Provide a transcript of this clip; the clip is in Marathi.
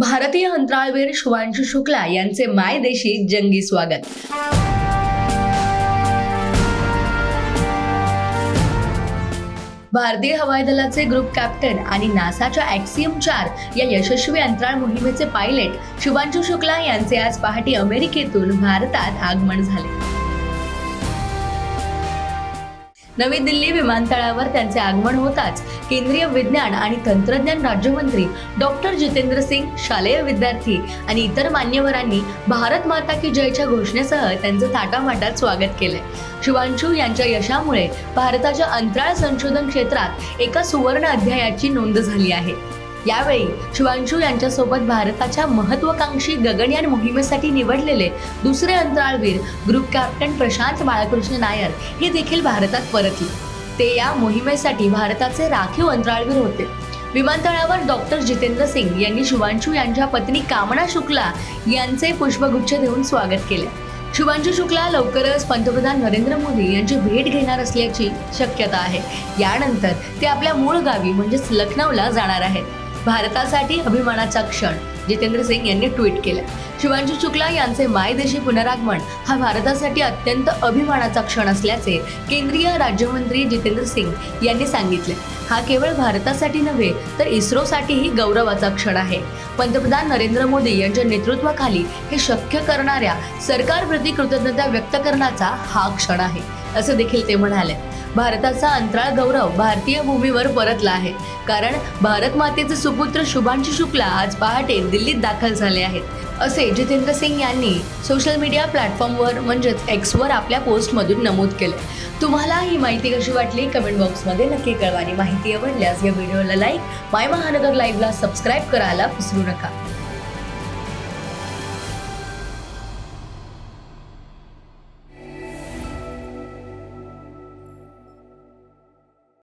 भारतीय अंतराळवीर शुभांशु शुक्ला यांचे मायदेशी जंगी स्वागत. भारतीय हवाई दलाचे ग्रुप कॅप्टन आणि नासाच्या ॲक्सियम चार या यशस्वी अंतराळ मोहिमेचे पायलट शुभांशु शुक्ला यांचे आज पहाटे अमेरिकेतून भारतात आगमन झाले. नवी दिल्ली विमानतळावर त्यांचे आगमन होताच केंद्रीय विज्ञान आणि तंत्रज्ञान राज्यमंत्री डॉक्टर जितेंद्र सिंग शालेय विद्यार्थी आणि इतर मान्यवरांनी भारत माता की जयच्या घोषणेसह त्यांचं थाटामाटात स्वागत केलंय. शुभांशू यांच्या यशामुळे भारताच्या अंतराळ संशोधन क्षेत्रात एका सुवर्ण अध्यायाची नोंद झाली आहे. यावेळी शिवांशू यांच्यासोबत भारताच्या महत्वाकांक्षी गगनयान मोहिमेसाठी निवडलेले दुसरे अंतराळवीर ग्रुप कॅप्टन प्रशांत बाळकृष्ण नायर हे देखील भारतात परतले. ते या मोहिमेसाठी भारताचे राखीव अंतराळवीर होते. विमानतळावर डॉक्टर जितेंद्र सिंग यांनी शुभांशू यांच्या पत्नी कामना शुक्ला यांचे पुष्पगुच्छ देऊन स्वागत केले. शिवांशू शुक्ला लवकरच पंतप्रधान नरेंद्र मोदी यांची भेट घेणार असल्याची शक्यता आहे. यानंतर ते आपल्या मूळ गावी म्हणजेच लखनौला जाणार आहेत. भारतासाठी अभिमानाचा क्षण जितेंद्र सिंग यांनी ट्विट केलं. शुभांशु शुक्ला यांचे मायदेशी पुनरागमन हा भारतासाठी अत्यंत अभिमानाचा क्षण असल्याचे केंद्रीय राज्यमंत्री जितेंद्र सिंग यांनी सांगितले. हा केवळ भारतासाठी नव्हे तर इस्रोसाठीही गौरवाचा क्षण आहे. पंतप्रधान नरेंद्र मोदी यांच्या नेतृत्वाखाली हे शक्य करणाऱ्या सरकारप्रती कृतज्ञता व्यक्त करण्याचा हा क्षण आहे असं देखील ते म्हणाले. भारताचा अंतराळ गौरव भारतीय भूमीवर परतला आहे. कारण भारत मातेचे सुपुत्र शुभांशु शुक्ला आज पहाटे दिल्लीत दाखल झाले आहेत. असे जितेंद्र सिंग यांनी सोशल मीडिया प्लॅटफॉर्मवर म्हणजेच एक्सवर आपल्या पोस्टमधून नमूद केले. तुम्हाला ही माहिती कशी वाटली? कमेंट बॉक्समध्ये नक्की कळवा आणि माहिती आवडल्यास या व्हिडिओला लाईक माय महानगर लाईव्हला सबस्क्राईब करायला विसरू नका.